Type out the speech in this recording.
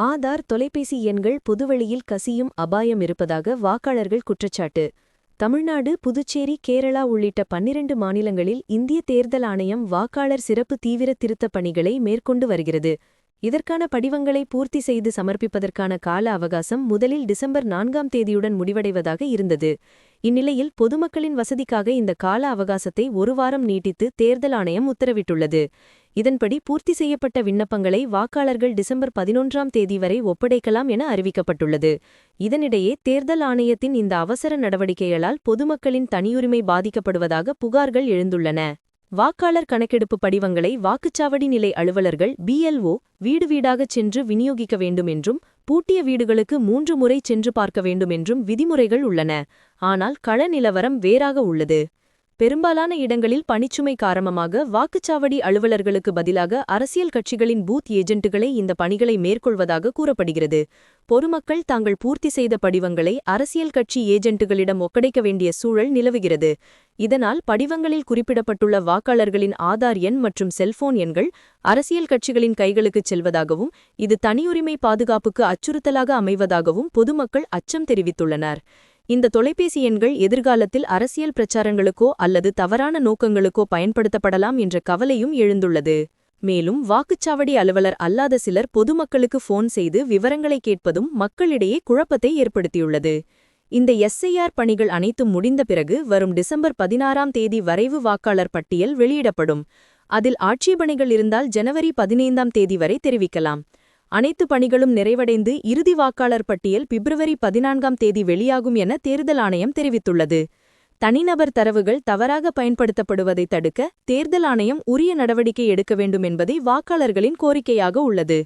ஆதார் தொலைபேசி எண்கள் புதுவெளியில் கசியும் அபாயம் இருப்பதாக வாக்காளர்கள் குற்றச்சாட்டு. தமிழ்நாடு புதுச்சேரி கேரளா உள்ளிட்ட பன்னிரண்டு மாநிலங்களில் இந்திய தேர்தல் ஆணையம் வாக்காளர் சிறப்பு தீவிர திருத்தப் பணிகளை மேற்கொண்டு வருகிறது. இதற்கான படிவங்களை பூர்த்தி செய்து சமர்ப்பிப்பதற்கான கால அவகாசம் முதலில் டிசம்பர் நான்காம் தேதியுடன் முடிவடைவதாக இருந்தது. இந்நிலையில் பொதுமக்களின் வசதிக்காக இந்த கால அவகாசத்தை ஒரு வாரம் நீட்டித்து தேர்தல் ஆணையம் உத்தரவிட்டுள்ளது. இதன்படி பூர்த்தி செய்யப்பட்ட விண்ணப்பங்களை வாக்காளர்கள் டிசம்பர் பதினொன்றாம் தேதி வரை ஒப்படைக்கலாம் என அறிவிக்கப்பட்டுள்ளது. இதனிடையே தேர்தல் ஆணையத்தின் இந்த அவசர நடவடிக்கைகளால் பொதுமக்களின் தனியுரிமை பாதிக்கப்படுவதாக புகார்கள் எழுந்துள்ளன. வாக்காளர் கணக்கெடுப்பு படிவங்களை வாக்குச்சாவடி நிலை அலுவலர்கள் பிஎல்ஓ வீடு வீடாகச் சென்று விநியோகிக்க வேண்டும் என்றும் பூட்டிய வீடுகளுக்கு மூன்று முறை சென்று பார்க்க வேண்டும் என்றும் விதிமுறைகள் உள்ளன. ஆனால் கள நிலவரம் வேறாக உள்ளது. பெரும்பாலான இடங்களில் பணிச்சுமை காரணமாக வாக்குச்சாவடி அலுவலர்களுக்கு பதிலாக அரசியல் கட்சிகளின் பூத் ஏஜென்ட்டுகளை இந்த பணிகளை மேற்கொள்வதாக கூறப்படுகிறது. பொதுமக்கள் தாங்கள் பூர்த்தி செய்த படிவங்களை அரசியல் கட்சி ஏஜென்ட்டுகளிடம் ஒப்படைக்க வேண்டிய சூழல் நிலவுகிறது. இதனால் படிவங்களில் குறிப்பிடப்பட்டுள்ள வாக்காளர்களின் ஆதார் எண் மற்றும் செல்போன் எண்கள் அரசியல் கட்சிகளின் கைகளுக்குச் செல்வதாகவும் இது தனியுரிமை பாதுகாப்புக்கு அச்சுறுத்தலாக அமைவதாகவும் பொதுமக்கள் அச்சம் தெரிவித்துள்ளனர். இந்த தொலைபேசி எண்கள் எதிர்காலத்தில் அரசியல் பிரச்சாரங்களுக்கோ அல்லது தவறான நோக்கங்களுக்கோ பயன்படுத்தப்படலாம் என்ற கவலையும் எழுந்துள்ளது. மேலும் வாக்குச்சாவடி அலுவலர் அல்லாத சிலர் பொதுமக்களுக்கு போன் செய்து விவரங்களை கேட்பதும் மக்களிடையே குழப்பத்தை ஏற்படுத்தியுள்ளது. இந்த எஸ்ஐஆர் பணிகள் அனைத்தும் முடிந்த பிறகு வரும் டிசம்பர் பதினாறாம் தேதி வரைவு வாக்காளர் பட்டியல் வெளியிடப்படும். அதில் ஆட்சேபணைகள் இருந்தால் ஜனவரி பதினைந்தாம் தேதி வரை தெரிவிக்கலாம். அனைத்து பணிகளும் நிறைவடைந்து இறுதி வாக்காளர் பட்டியல் பிப்ரவரி பதினான்காம் தேதி வெளியாகும் என தேர்தல் ஆணையம் தெரிவித்துள்ளது. தனிநபர் தரவுகள் தவறாக பயன்படுத்தப்படுவதை தடுக்க தேர்தல் ஆணையம் உரிய நடவடிக்கை எடுக்க வேண்டும் என்பதே வாக்காளர்களின் கோரிக்கையாக உள்ளது.